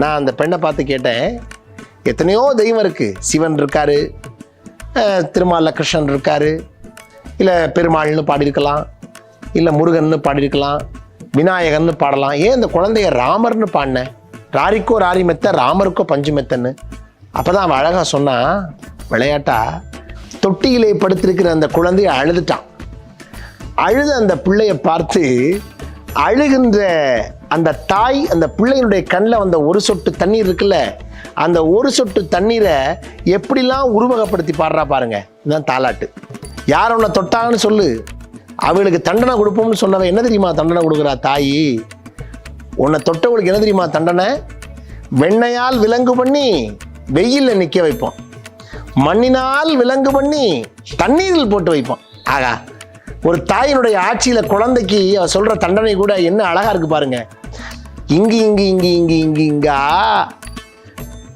நான் அந்த பெண்ணை பார்த்து கேட்டேன் எத்தனையோ தெய்வம் இருக்குது சிவன் இருக்காரு திருமால கிருஷ்ணன் இருக்காரு இல்லை பெருமாள்னு பாடியிருக்கலாம் இல்லை முருகன்னு பாடியிருக்கலாம் விநாயகர்னு பாடலாம். ஏன் இந்த குழந்தைய ராமர்னு பாடினேன் ராரிக்கோ ராரி மெத்த ராமருக்கோ பஞ்சு மெத்தன்னு. அப்போ தான் அவன் அழகாக சொன்னான் விளையாட்டா தொட்டியிலே படுத்திருக்கிற அந்த குழந்தைய அழுதுட்டான். அழுத அந்த பிள்ளைய பார்த்து அழுகின்ற அந்த தாய் அந்த பிள்ளையினுடைய கண்ணில் வந்த ஒரு சொட்டு தண்ணீர் இருக்குல்ல அந்த ஒரு சொட்டு தண்ணீரை எப்படிலாம் உருவகப்படுத்தி பாடுறா பாருங்க. இதுதான் தாலாட்டு. யார் உன்னை தொட்டாங்கன்னு சொல்லு. அவளுக்கு தண்டனை கொடுப்போம்னு சொன்னவன் என்ன தெரியுமா தண்டனை கொடுக்குறா தாயி? உன்னை தொட்டவளுக்கு என்ன தெரியுமா தண்டனை? வெண்ணையால் விலங்கு பண்ணி வெயிலில் நிற்க வைப்போம். மண்ணினால் விலங்கு பண்ணி தண்ணீரில் போட்டு வைப்போம். ஆகா ஒரு தாயினுடைய ஆட்சியில குழந்தைக்கு சொல்கிற சொல்ற தண்டனை கூட என்ன அழகா இருக்கு பாருங்க. இங்கு இங்கு இங்கு இங்கு இங்கு இங்கா?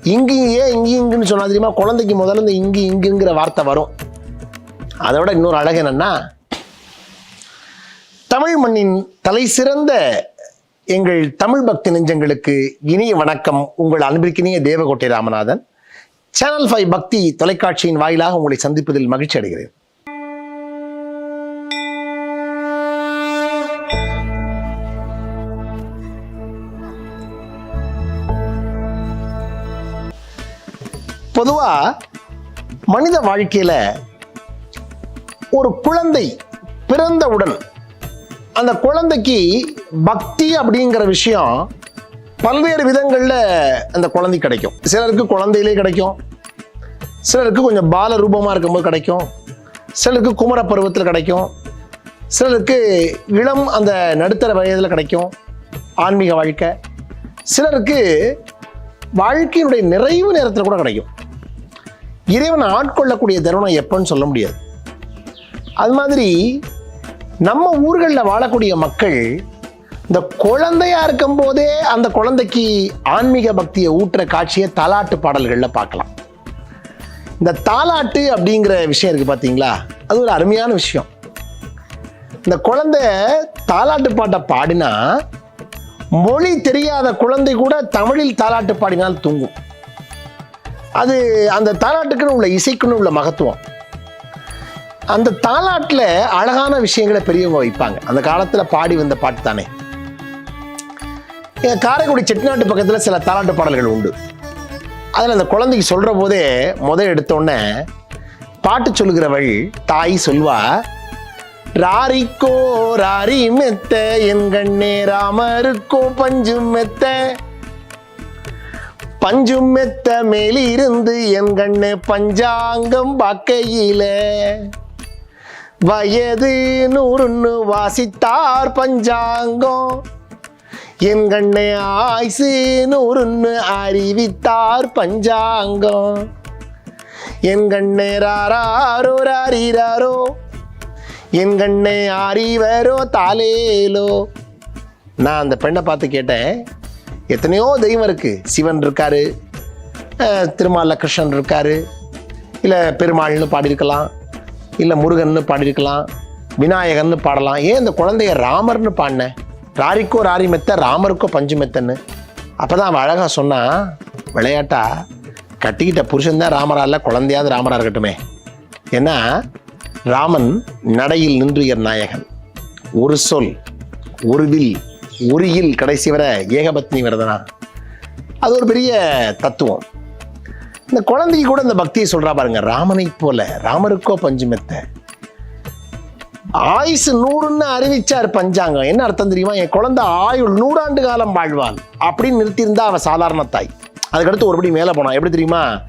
இங்கு ஏன் இங்கு இங்குன்னு சொன்னா தெரியுமா? குழந்தைக்கு முதல்ல இந்த இங்கு இங்குங்கிற வார்த்தை வரும். அதை விட இன்னொரு அழகு என்னன்னா தமிழ் மண்ணின் தலை சிறந்த எங்கள் தமிழ் பக்தி நெஞ்சங்களுக்கு இனிய வணக்கம். உங்கள் அன்பிற்கினிய தேவகோட்டை ராமநாதன். சேனல் ஃபைவ் பக்தி தொலைக்காட்சியின் வாயிலாக உங்களை சந்திப்பதில் மகிழ்ச்சி அடைகிறேன். பொதுவாக மனித வாழ்க்கையில் ஒரு குழந்தை பிறந்தவுடன் அந்த குழந்தைக்கு பக்தி அப்படிங்கிற விஷயம் பல்வேறு விதங்களில் அந்த குழந்தை கிடைக்கும். சிலருக்கு குழந்தையிலே கிடைக்கும். சிலருக்கு கொஞ்சம் பால ரூபமாக இருக்கும்போது கிடைக்கும். சிலருக்கு குமர பருவத்தில் கிடைக்கும். சிலருக்கு இளம் அந்த நடுத்தர வயதில் கிடைக்கும். ஆன்மீக வாழ்க்கை. சிலருக்கு வாழ்க்கையினுடைய நிறைவு நேரத்தில் கூட கிடைக்கும். இறைவன் ஆட்கொள்ளக்கூடிய தருணம் எப்போன்னு சொல்ல முடியாது. அது மாதிரி நம்ம ஊர்களில் வாழக்கூடிய மக்கள் இந்த குழந்தையா இருக்கும் போதே அந்த குழந்தைக்கு ஆன்மீக பக்தியை ஊட்டுற காட்சியை தாலாட்டு பாடல்களில் பார்க்கலாம். இந்த தாலாட்டு அப்படிங்கிற விஷயம் இருக்கு பார்த்தீங்களா அது ஒரு அருமையான விஷயம். இந்த குழந்தை தாலாட்டு பாட்டை பாடினா மொழி தெரியாத குழந்தை கூட தமிழில் தாலாட்டு பாடினால் தூங்கும். அது அந்த தாலாட்டுக்குன்னு உள்ள இசைக்குன்னு உள்ள மகத்துவம். அந்த தாலாட்டில் அழகான விஷயங்களை பெரியவங்க வைப்பாங்க. அந்த காலத்தில் பாடி வந்த பாட்டு தானே. என் காரைக்குடி செட்டிநாட்டு பக்கத்தில் சில தாலாட்டு பாடல்கள் உண்டு. அதில் அந்த குழந்தைக்கு சொல்கிற போதே முதல் எடுத்தோடனே பாட்டு சொல்லுகிறவள் தாய் சொல்வா ராரிக்கோ ராரி மெத்த என் கண்ணே ராமருக்கோ பஞ்சு மெத்த பஞ்சும் மெத்த மேலிருந்து என் கண்ணு பஞ்சாங்கம் பார்க்கையில வயது நூறுன்னு வாசித்தார் பஞ்சாங்கம். என் கண்ணு ஆய்சு நூறுன்னு அறிவித்தார் பஞ்சாங்கம். என் கண்ணே ராரோ ராரிராரோ. என் கண்ணே ஆரிவரோ தாலேலோ நான் அந்த பெண்ணை பார்த்து கேட்டேன் எத்தனையோ தெய்வம் இருக்குது சிவன் இருக்காரு. திருமாலில் கிருஷ்ணன் இருக்காரு. இல்லை பெருமாள்னு பாடியிருக்கலாம். இல்லை முருகன்னு பாடியிருக்கலாம். விநாயகர்னு பாடலாம். ஏன் இந்த குழந்தைய ராமர்னு பாடினேன் ராரிக்கோ ராரி மெத்த ராமருக்கோ பஞ்சு மெத்தன்னு. அப்போ தான் அவன் அழகாக சொன்னான் விளையாட்டா கட்டிக்கிட்ட புருஷன் தான் ராமரா இல்லை குழந்தையாவது ராமரா இருக்கட்டுமே. ஏன்னா ராமன் நடையில் நின்றுயர் நாயகன். ஒரு சொல் ஒரு வில் உரியில் கடைசி வரை ஏகபத்னி விரதனா அது ஒரு பெரிய தத்துவம். இந்த குழந்தைக்கு கூட இந்த பக்தியை சொல்றா பாருங்க ராமனை போல ராமருக்கோ பஞ்சமெத்த. ஆயுசு நூறுன்னு அறிவிச்சார் பஞ்சாங்கம். என்ன அர்த்தம் தெரியுமா? என் குழந்தை ஆயுள் நூறாண்டு காலம் வாழ்வாள். அப்படின்னு நிறுத்தியிருந்தா அவள் சாதாரண தாய். அதுக்கடுத்து ஒருபடி மேலே போனான் எப்படி தெரியுமா?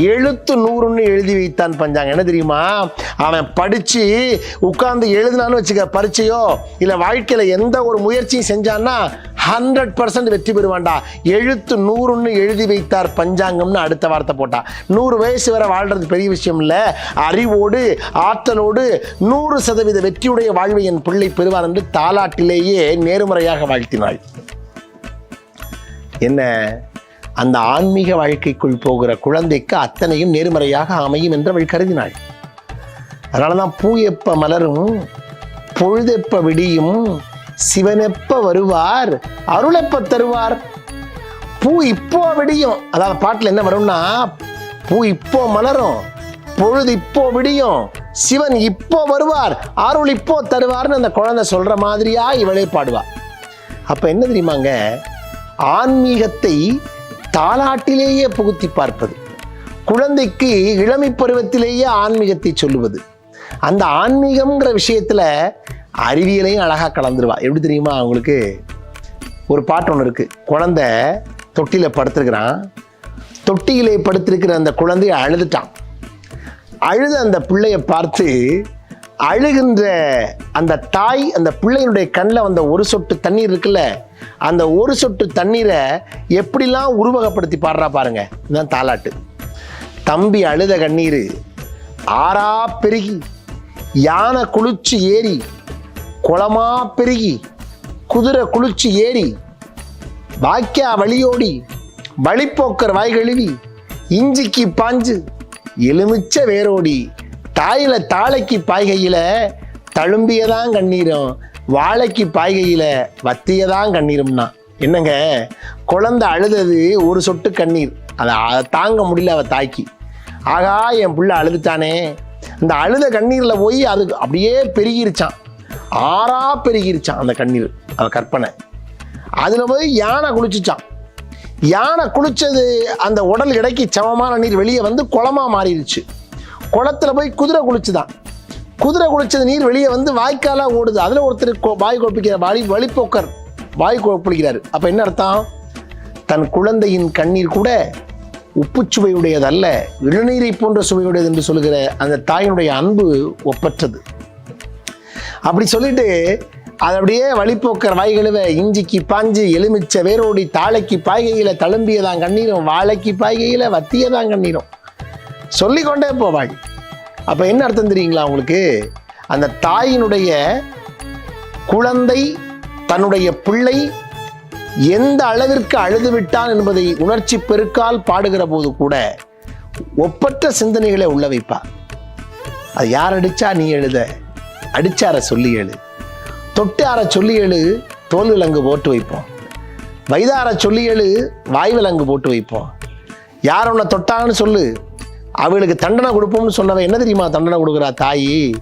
எழுத்து நூறுன்னு எழுதி வைத்தான் பஞ்சாங்க. என்ன தெரியுமா? அவன் படித்து உட்கார்ந்து எழுதினான்னு வச்சுக்க பரீட்சையோ இல்லை வாழ்க்கையில் எந்த ஒரு முயற்சியும் செஞ்சான்னா ஹண்ட்ரட் பர்சன்ட் வெற்றி பெறுவான்டா. எழுத்து நூறுன்னு எழுதி வைத்தார் பஞ்சாங்கம்னு அடுத்த வார்த்தை போட்டா. நூறு வயசு வரை வாழ்றது பெரிய விஷயம் இல்லை. அறிவோடு ஆற்றலோடு நூறு சதவீத வெற்றியுடைய வாழ்வை என் பிள்ளை பெறுவார் என்று தாலாட்டிலேயே நேர்முறையாக வாழ்த்தினாள். என்ன? அந்த ஆன்மீக வாழ்க்கைக்குள் போகிற குழந்தைக்கு அத்தனையும் நேர்மறையாக அமையும் என்று அவள் கருதினாள். அதனால தான் பூ எப்ப மலரும் பொழுதெப்ப விடியும் சிவனெப்ப வருவார் அருளெப்ப தருவார். பூ இப்போ விடியும். அதாவது பாட்டுல என்ன வரும்னா பூ இப்போ மலரும் பொழுது இப்போ விடியும் சிவன் இப்போ வருவார் அருள் இப்போ தருவார்னு அந்த குழந்தை சொல்ற மாதிரியா இவளே பாடுவா. அப்ப என்ன தெரியுமாங்க? ஆன்மீகத்தை தாலாட்டிலேயே புகுத்தி பார்ப்பது. குழந்தைக்கு இளமை பருவத்திலேயே ஆன்மீகத்தை சொல்லுவது. அந்த ஆன்மீகம்ங்கிற விஷயத்தில் அறிவியலையும் அழகாக கலந்துருவா. எப்படி தெரியுமா? அவங்களுக்கு ஒரு பாட்டு ஒன்று இருக்குது குழந்தை தொட்டியில் படுத்துருக்கிறான். தொட்டியிலே படுத்திருக்கிற அந்த குழந்தைய அழுதுட்டான். அழுத அந்த பிள்ளையை பார்த்து அழுகின்ற அந்த தாய் அந்த பிள்ளையினுடைய கண்ணில் வந்த ஒரு சொட்டு தண்ணீர் இருக்குல்ல அந்த ஒரு சொட்டு தண்ணீரை எப்படிலாம் உருவகப்படுத்தி பாடுறா பாருங்க. இதுதான் தாலாட்டு. தம்பி அழுத கண்ணீர் ஆறா பெருகி யானை குளிச்சு ஏறி குளமா பெருகி குதிரை குளிச்சு ஏறி வாக்கியா வழியோடி வழிப்போக்கர் வாய் கழுவி இஞ்சிக்கு பாஞ்சு எலுமிச்ச வேரோடி தாயில தாளைக்கு பாய்கையில தழும்பியதான் கண்ணீரும். வாழைக்கு பாய்கையில் வத்தியதான் கண்ணீரும்னா. என்னங்க? குழந்தை அழுதது ஒரு சொட்டு கண்ணீர். அதை அதை தாங்க முடியல அவ தாக்கி ஆகா என் புள்ள அழுதுட்டானே. அந்த அழுத கண்ணீரில் போய் அது அப்படியே பெருகிருச்சான். ஆறா பெருகிருச்சான் அந்த கண்ணீர் அவ கற்பனை. அதில் போய் யானை குளிச்சுச்சான். யானை குளிச்சது அந்த உடல் இடைக்கு சமமான நீர் வெளியே வந்து குளமாக மாறிடுச்சு. குளத்துல போய் குதிரை குளிச்சுதான். குதிரை குளிச்சது நீர் வெளியே வந்து வாய்க்காலாக ஓடுது. அதில் ஒருத்தர் வாய் குழப்பிக்கிற வழி வழிப்போக்கர் வாய் குழப்பிக்கிறார் அப்போ என்ன அர்த்தம்? தன் குழந்தையின் கண்ணீர் கூட உப்புச்சுவையுடையதல்ல இளநீரை போன்ற சுவையுடையது என்று சொல்கிற அந்த தாயினுடைய அன்பு ஒப்பற்றது. அப்படி சொல்லிட்டு அது அப்படியே வழிப்போக்கர் வாய்களுவ இஞ்சிக்கு பாஞ்சு எலுமிச்ச வேரோடி தாளைக்கு பாய்கையில தழும்பியதான் கண்ணீரும் வாழைக்கு பாய்கையில வத்தியதான் கண்ணீரும். சொல்லிக்கொண்டே போவாள் அப்போ என்ன அர்த்தம் தெரியுங்களா உங்களுக்கு? அந்த தாயினுடைய குழந்தை தன்னுடைய பிள்ளை எந்த அளவிற்கு அழுது விட்டான் என்பதை உணர்ச்சி பெருக்கால் பாடுகிற போது கூட ஒப்பற்ற சிந்தனைகளை உள்ள வைப்பா. அது யார் அடிச்சா நீ எழுத? அடிச்சார சொல்லி எழு. தொட்டார சொல்லி எழு தோல் விலங்கு போட்டு வைப்போம். வயதார சொல்லி எழு வாய் விலங்கு போட்டு வைப்போம். யார் உன்னை தொட்டாங்கன்னு சொல்லு? அவளுக்கு தண்டனை கொடுப்போம்னு சொன்னவன் என்ன தெரியுமா தண்டனை கொடுக்குறா தாயி?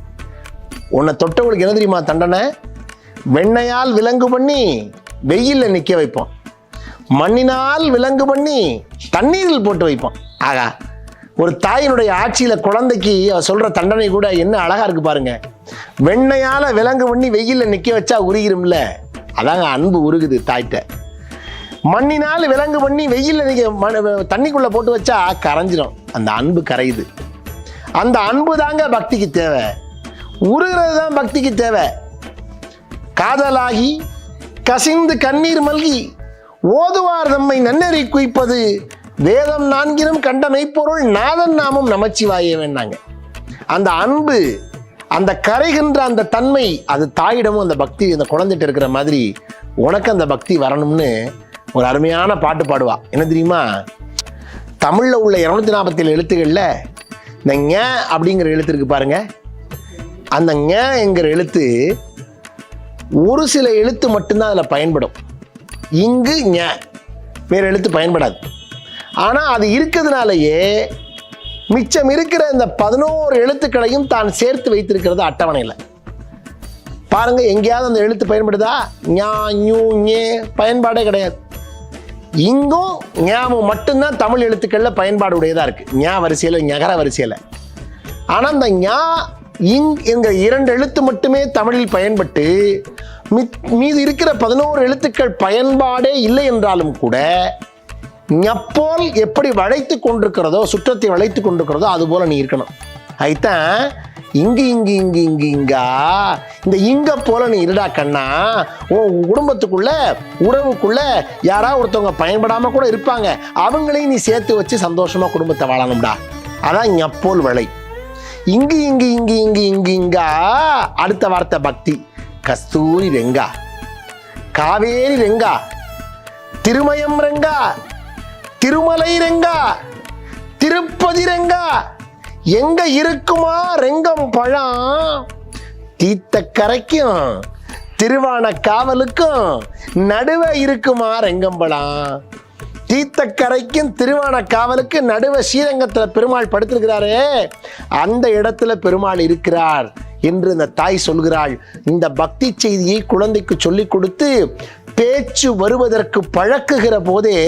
உன்னை தொட்டவளுக்கு என்ன தெரியுமா தண்டனை? வெண்ணையால் விலங்கு பண்ணி வெயிலில் நிற்க வைப்போம். மண்ணினால் விலங்கு பண்ணி தண்ணீரில் போட்டு வைப்போம். ஆகா ஒரு தாயினுடைய ஆட்சியில் குழந்தைக்கு அவ சொல்கிற தண்டனை கூட என்ன அழகாக இருக்குது பாருங்க. வெண்ணையால் விலங்கு பண்ணி வெயிலில் நிற்க வச்சா உருகிரும்ல. அதாங்க அன்பு உருகுது தாய்கிட்ட. மண்ணினால் விலங்கு பண்ணி வெயில் நிக்க மண்- போட்டு வச்சா கரைஞ்சிடும் அந்த அன்பு கரையுது. அந்த அன்பு தாங்க பக்திக்கு தேவை. உருகிறது தான் பக்திக்கு தேவை. காதலாகி கசிந்து கண்ணீர் மல்கி ஓதுவார் தம்மை நன்னெறி குவிப்பது வேதம் நான்கினும் கண்ட மெய்ப்பொருள் நாதன் நாமம் நமச்சிவாயே வேண்டாங்க. அந்த அன்பு அந்த கரைகின்ற அந்த தன்மை அது தாயிடமும் அந்த பக்தி அந்த குழந்தைகிட்ட இருக்கிற மாதிரி உனக்கு அந்த பக்தி வரணும்னு ஒரு அருமையான பாட்டு பாடுவா. என்ன தெரியுமா? தமிழில் உள்ள இரநூத்தி நாற்பத்தேழு எழுத்துக்கள்ல இந்த ஞ அப்படிங்கிற எழுத்து இருக்கு பாருங்க. அந்த ஞ என்கிற எழுத்து ஒரு சில எழுத்து மட்டும்தான் அதில் பயன்படும். இங்கு ஞ. வேறு எழுத்து பயன்படாது. ஆனால் அது இருக்கிறதுனாலயே மிச்சம் இருக்கிற இந்த பதினோரு எழுத்துக்களையும் தான் சேர்த்து வைத்திருக்கிறது அட்டவணையில். பாருங்க எங்கேயாவது அந்த எழுத்து பயன்படுதா? ஞா ஞூ ஞே. பயன்பாடே கிடையாது. இங்கும் ஞாபகம் மட்டும்தான் தமிழ் எழுத்துக்களில் பயன்பாடு உடையதாக இருக்குது ஞா வரிசையில் ஞகர வரிசையில். ஆனால் இந்த ஞா இங் என்கிற இரண்டு எழுத்து மட்டுமே தமிழில் பயன்பட்டு மித்- மீது இருக்கிற பதினோரு எழுத்துக்கள் பயன்பாடே இல்லை என்றாலும் கூட ஞப்போல் எப்படி வளைத்து கொண்டிருக்கிறதோ சுற்றத்தை வளைத்து கொண்டிருக்கிறதோ அது போல நீ இருக்கணும். அதுதான் இங்கு இங்கு இங்கு இங்கு இங்கா இந்த இங்க போல நீ இருடா கண்ணா. உன் குடும்பத்துக்குள்ள உறவுக்குள்ள யாராவது ஒருத்தவங்க பயன்படாம கூட இருப்பாங்க. அவங்களையும் நீ சேர்த்து வச்சு சந்தோஷமா குடும்பத்தை வாழணும்டா. அதான் ஞப்போல் வலை. இங்கு இங்கு இங்கு இங்கு இங்கு இங்கா. அடுத்த வார்த்தை பக்தி. கஸ்தூரி ரெங்கா. காவேரி ரெங்கா. திருமயம் ரெங்கா. திருமலை ரெங்கா. திருப்பதி ரெங்கா. எங்க இருக்குமா ரெங்கம் பழம்? தீத்த கரைக்கும் திருவான காவலுக்கும் நடுவே இருக்குமா ரெங்கம்பழம் தீர்த்தக்கரைக்கும் திருவான காவலுக்கு நடுவ ஸ்ரீரங்கத்தில் பெருமாள் படுத்திருக்கிறாரே. அந்த இடத்துல பெருமாள் இருக்கிறார் என்று இந்த தாய் சொல்கிறாள். இந்த பக்தி செய்தியை குழந்தைக்கு சொல்லிக் கொடுத்து பேச்சு வருவதற்கு பழக்குகிற போதே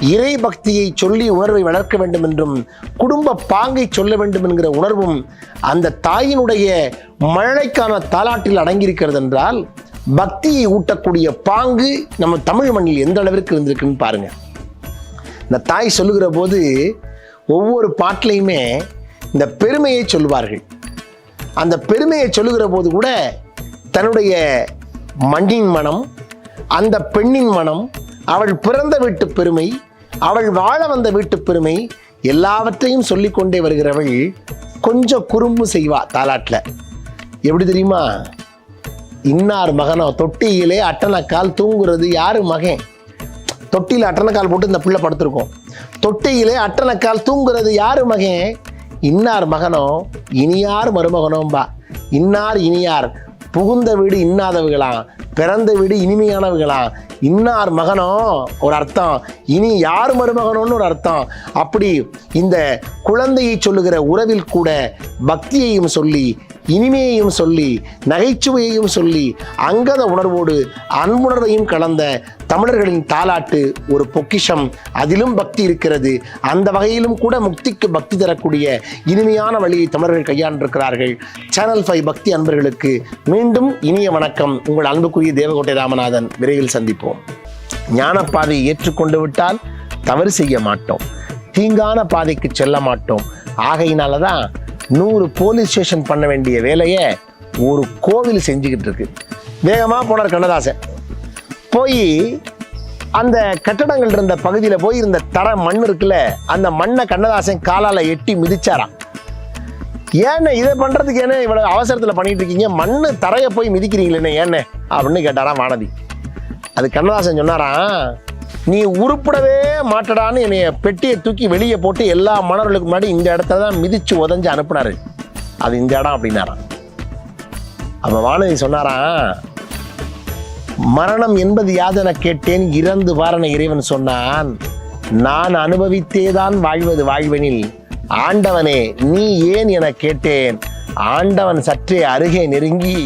இறை பக்தியை சொல்லி உணர்வை வளர்க்க வேண்டும் என்றும் குடும்ப பாங்கை சொல்ல வேண்டும் என்கிற உணர்வும் அந்த தாயினுடைய மழைக்கான தாலாட்டில் அடங்கியிருக்கிறது என்றால் பக்தியை ஊட்டக்கூடிய பாங்கு நம்ம தமிழ் மண்ணில் எந்த அளவிற்கு இருந்திருக்குன்னு பாருங்க. இந்த தாய் சொல்லுகிற போது ஒவ்வொரு பாட்டிலையுமே இந்த பெருமையை சொல்லுவார்கள். அந்த பெருமையை சொல்லுகிற போது கூட தன்னுடைய மண்ணின் மனம் அந்த பெண்ணின் மனம் அவள் பிறந்த வீட்டு பெருமை அவள் வாழ வந்த வீட்டு பெருமை எல்லாவற்றையும் சொல்லிக்கொண்டே வருகிறவள் கொஞ்சம் குறும்பு செய்வா தாலாட்டில். எப்படி தெரியுமா? இன்னார் மகனோ தொட்டியிலே அட்டனக்கால் தூங்குறது யாரு மகன்? தொட்டியில் அட்டனக்கால் போட்டு இந்த பிள்ளை படுத்திருக்கோம். தொட்டியிலே அட்டனக்கால் தூங்குறது யாரு மகன்? இன்னார் மகனோ இனியார் மருமகனோம்பா. இன்னார் இனியார். புகுந்த வீடு இன்னாதவர்களாம். பிறந்த வீடு இனிமையானவர்களாம் இன்னார் மகனோ? ஒரு அர்த்தம். இனி யார் மருமகனோன்னு ஒரு அர்த்தம். அப்படி இந்த குழந்தையை சொல்லுகிற உறவில் கூட பக்தியையும் சொல்லி இனிமையையும் சொல்லி நகைச்சுவையையும் சொல்லி அங்கத உணர்வோடு அன்புணர்வையும் கலந்த தமிழர்களின் தாலாட்டு ஒரு பொக்கிஷம். அதிலும் பக்தி இருக்கிறது. அந்த வகையிலும் கூட முக்திக்கு பக்தி தரக்கூடிய இனிமையான வழியை தமிழர்கள் கையாண்டிருக்கிறார்கள். சேனல் ஃபைவ் பக்தி அன்பர்களுக்கு மீண்டும் இனிய வணக்கம். உங்கள் அன்புக்குரிய தேவகோட்டை ராமநாதன் விரைவில் சந்திப்போம். ஞானப்பாதையை ஏற்றுக்கொண்டு விட்டால் தவறு செய்ய மாட்டோம். தீங்கான பாதைக்கு செல்ல மாட்டோம். ஆகையினால தான் நூறு போலீஸ் ஸ்டேஷன் பண்ண வேண்டிய வேலையை ஒரு கோவில் செஞ்சுக்கிட்டு இருக்கு. வேகமாக போனார் கண்ணதாசன். போய் அந்த கட்டடங்கள் இருந்த பகுதியில் போய் இருந்த தர மண் இருக்குல்ல அந்த மண்ணை கண்ணதாசன் காலால் எட்டி மிதிச்சாராம். ஏண்ணே இதை பண்ணுறதுக்கு என்ன இவ்வளோ அவசரத்தில் பண்ணிட்டு இருக்கீங்க? மண்ணு தரையை போய் மிதிக்கிறீங்களே என்ன? அப்படின்னு கேட்டாராம் வானதி. அது கண்ணதாசன் சொன்னாராம் நீ உருப்படவே மாட்டடான்னு என்னைய பெட்டியை தூக்கி வெளியே போட்டு எல்லா மணர்களுக்கு முன்னாடி இந்த இடத்துல தான் மிதிச்சு உதஞ்சு அனுப்புனாரு. அது இந்த இடம் அப்படின்னாராம் அப்ப வானதி சொன்னாராம் மரணம் என்பது யாதென கேட்டேன் இறந்து வாரண இறைவன் சொன்னான் நான் அனுபவித்தேதான் வாழ்வது வாழ்வெனில் ஆண்டவனே நீ ஏன் என கேட்டேன்? ஆண்டவன் சற்றே அருகே நெருங்கி